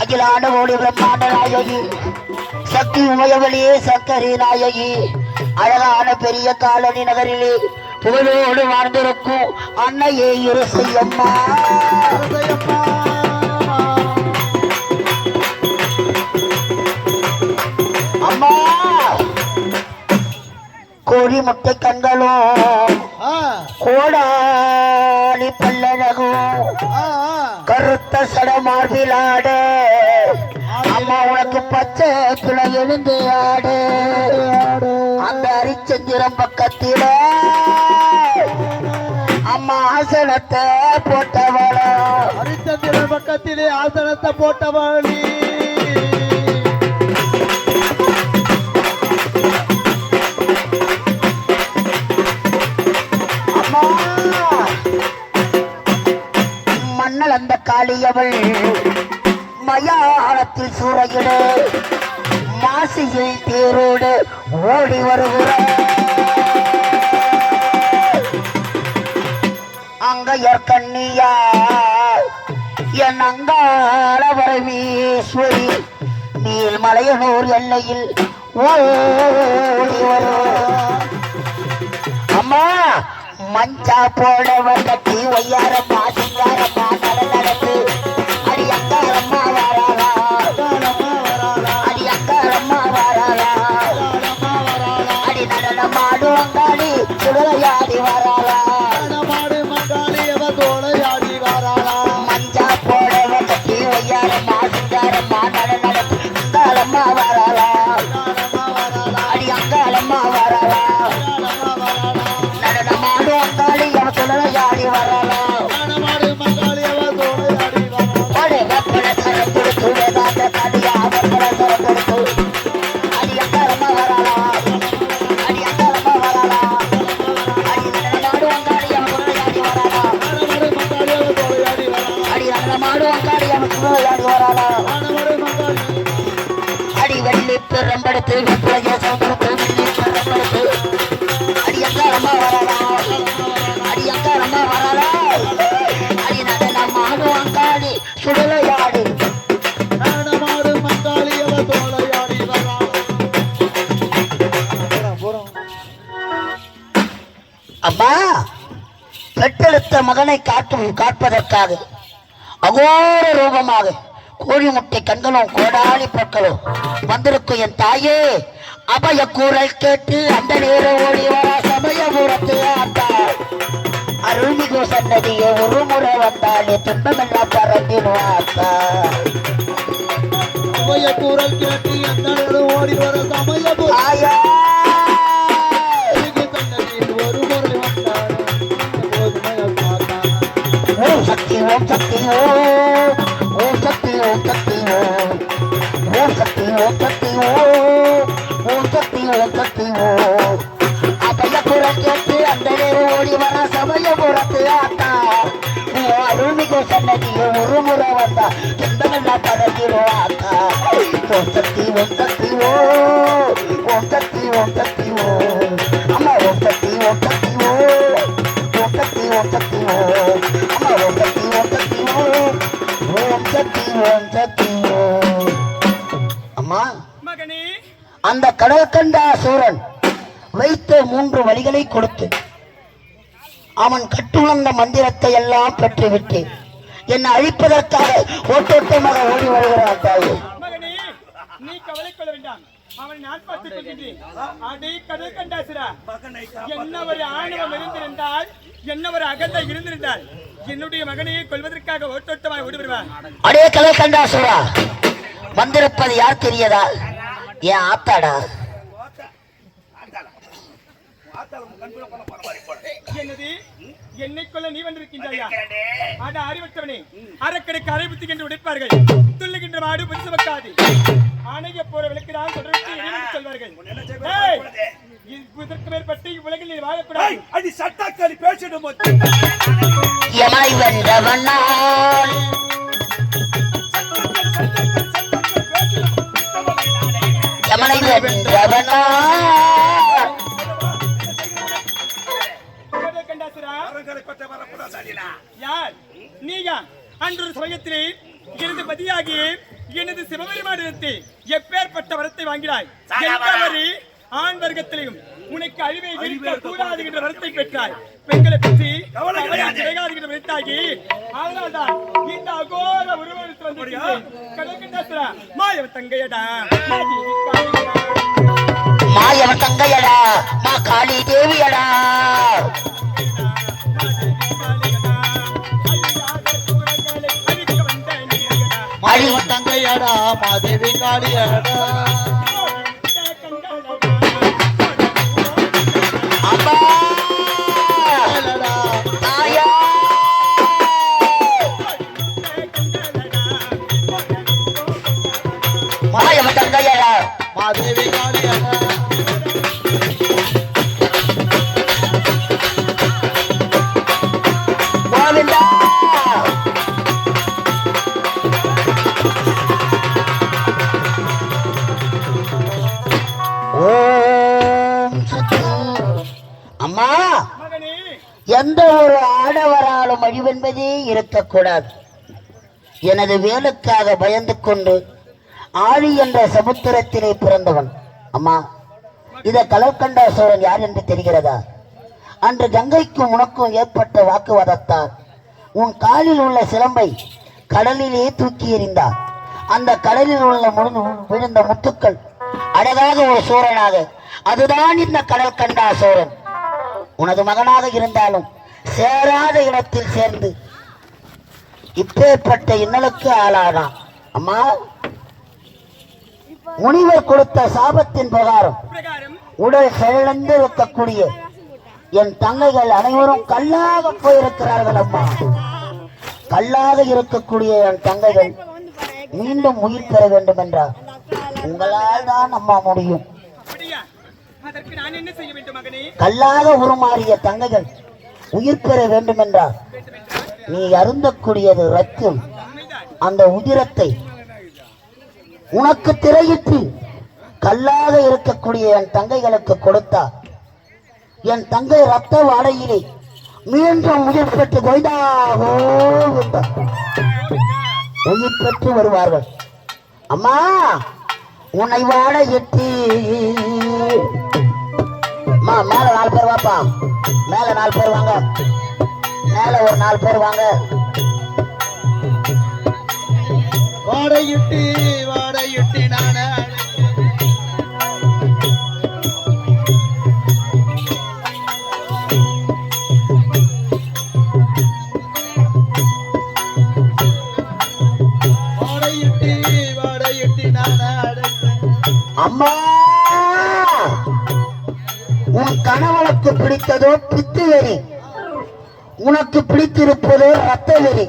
அகிலாண்ட கோடி பிரம்மாண்ட நாயகி சக்தி உமயவழியே சக்கரி நாயகி. அழகான பெரிய காலனி நகரிலே புகழோடு வாழ்ந்திருக்கும் அன்னையே இருசையம்மா அம்மா கோழி முட்டை கண்களும் ஆ. கருத்த சடமார்பிலாட அம்மா உனக்கு பச்சை துணை எழுந்து ஆடு. அந்த அரிச்சந்திரம் பக்கத்தில அம்மா ஆசனத்தை போட்டவள. அரிச்சந்திரம் பக்கத்திலே ஆசனத்தை போட்டவழி அந்த காளியவள். மயானத்தில் சூறையிடு மாசியில் தேரோடு ஓடி வருகிற அங்கையர் கண்ணியா என் அங்காள வரவீஸ்வரி நீர்மலையனூர் எல்லையில் ஓடி வருகிறார் அம்மா மஞ்சா போட வந்தட்டி ஒய்யாரம்மா சிங்காரம்மா நட அங்காளி அவ அடி வெள்ளி பெரும்படுத்து வெப்பலைய சம்படுத்து பெற்றெடுத்த மகனை காட்டும் காட்பதற்காக அகோர ரூபமாக கோழி முட்டை கண்களும் கோடாலி பற்களும் வந்திருக்கும் என் தாயே அபய கூறல் கேட்டு அந்த நேரம் ஓடி வர சமயபுரத்து ஆட்டாள் அருள்மிகு சன்னதியை ஒரு முறை வந்தாலே துன்பமெல்லாம் பறந்திடும் ஆத்தா. கூறல் கேட்டு எந்த நேரம் ஓடி வர சமயபுரம் சக்தி ஓம் சக்தி ஓம் சக்தி ஓம் சக்தி ஓம் சக்தி ஓம் சக்தி ஓம் சக்தி ஓம் சக்தி ஓம் அபய குரல் கேட்டு அந்த நேரம் ஓடி வர சமய புறத்து ஆத்தா. நீ அருள்மிகு சன்னதியை ஒரு முறை வந்தா எந்தமெல்லாம் பழகிரும் ஆத்தா. ஓம் சக்தி ஓம் சக்தி ஓம் ஓம் சக்தி ஓம் சக்தி அந்த கடல் கண்ட சூரன் வைத்த மூன்று வழிகளை கொடுத்து அவன் கட்டுணர்ந்த மந்திரத்தை எல்லாம் பெற்றுவிட்டு என்னை அழிப்பதற்காக ஓட்டோட்டமாக ஓடி வருகிறான் தாயே. மகனே நீ கவலை கொள்ள வேண்டாம். அவனை நான் பார்த்துக் கொள்கின்றேன். அடே கடல் கண்டாசுரா என்ன ஒரு ஆணவம் இருந்திருந்தால் என்ன ஒரு அகந்தை இருந்திருந்தால் என்னுடைய மகனையை கொல்வதற்காக ஓட்டோட்டமாய் ஓடி வருவான். அடே கடல் கண்டா சூரா வந்திருப்பது யார் தெரியதா? என் ஆத்தாடா? என்னது? என்னை கொல்ல நீ வந்திருக்கின்றாயா? அட அறிவற்றவனே அறக்கடைக்கு அரைபுத்தி என்று உடைப்பார்கள். துள்ளுகின்ற மாடு புரிசு வைக்காது ஆணைய போற விளக்குதான் தொடர்ந்து இறைவன் சொல்வார்கள். இதற்கு மேற்பட்டு இவ்வுலகில் நீ வாழக்கூடாது. அடி சட்டாக்களி பேசிடும் எமை யார் நீயா அன்று சமயத்திலே எனது பதியாகி எனது சிவபெருமானிடத்தை எப்பேற்பட்ட வரத்தை வாங்கினாய் எந்தவரி ஆண் வர்க்கத்திலையும் உனக்கு அழிவை விரிக்க கூடாது என்ற வரத்தை பெற்றாய் பெண்களை பற்றி கிடையாது. கிடையாது என்ற வரத்தாகி அதனால்தான் இந்த அகோர உருவத்தில் வந்து கடற்கண்டாசுரா மாயவ தங்கையடா மாதி தங்கையடா மா காளி தேவியடா. மாறி தங்கையடா மாதேவி காளியடா. அம்மா மாயவன் தங்கையடா மாதேவி காளியடா. எந்த ஒரு ஆடவராலும் அழிவென்பதே இருக்கக்கூடாது. எனது வேலுக்காக பயந்து கொண்டு ஆழி என்ற சமுத்திரத்திலே பிறந்தவன். அம்மா இத கலக்கண்டா யார் என்று தெரிகிறதா? அன்று கங்கைக்கும் உனக்கும் ஏற்பட்ட வாக்குவாதத்தால் உன் காலில் உள்ள சிலம்பை கடலிலே தூக்கி எறிந்தார் அந்த கடலில் உள்ள முழு விழுந்த முத்துக்கள் அழகாக ஒரு சூரனாக அதுதான் இந்த கடல் கண்டா சோழன். உனது மகனாக இருந்தாலும் சேராத இடத்தில் சேர்ந்து இப்பேற்பட்ட இன்னலுக்கு ஆளானான் அம்மா முனிவர் கொடுத்த சாபத்தின் பிரகாரம் உடல் செயலந்து இருக்கக்கூடிய என் தங்கைகள் அனைவரும் கல்லாக போயிருக்கிறார்கள் அம்மா. கல்லாக இருக்கக்கூடிய என் தங்கைகள் மீண்டும் உயிர் பெற வேண்டும் என்றார் உங்களால் தான் அம்மா முடியும். அதற்கு நான் என்ன செய்ய வேண்டும் மகனே? கல்லாக உருமாறிய தங்கைகள் உயிர் பெற வேண்டும் என்றார் நீ அருந்தக்கூடியது ரத்தம் அந்த உதிரத்தை உனக்கு திரையிட்டு கல்லாக இருக்கக்கூடிய என் தங்கைகளுக்கு கொடுத்தா என் தங்கை ரத்த வாடையிலே மீண்டும் உயிர் பெற்று கொய்தா கோவிந்தா. உயிர் பெற்று வருவார்கள். அம்மா உன்னை வாட எட்டி அம்மா மேல நாலு பேர் வாப்பா. மேல நாலு பேர் வாங்க. மேல ஒரு நாலு பேர் வாங்க. வாடையிட்டு வாடையிட்டு நான அம்மா! உன் கணவனுக்கு பிடித்ததோ பித்து வெறி உனக்கு பிடித்திருப்பதோ ரத்த வெறி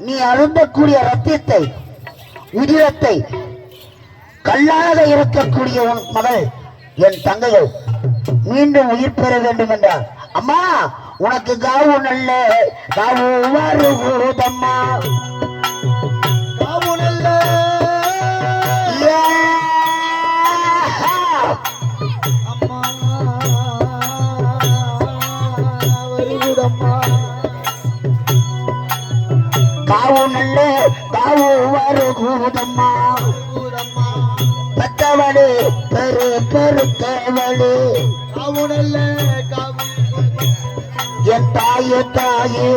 நீ அருந்தக்கூடிய ரத்தத்தை உதிரத்தை கல்லாக இருக்கக்கூடிய உன் மகள் என் தங்கைகள் மீண்டும் உயிர் பெற வேண்டும் என்றார். அம்மா உனக்கு காவு நல்ல காவு வருவதம்மா வருகுடம்மா காவு நல்ல காவு வருகுடம்மா பெத்தவளே பெரு பெருத்தவளே காவு நல்ல. என் தாயே தாயே.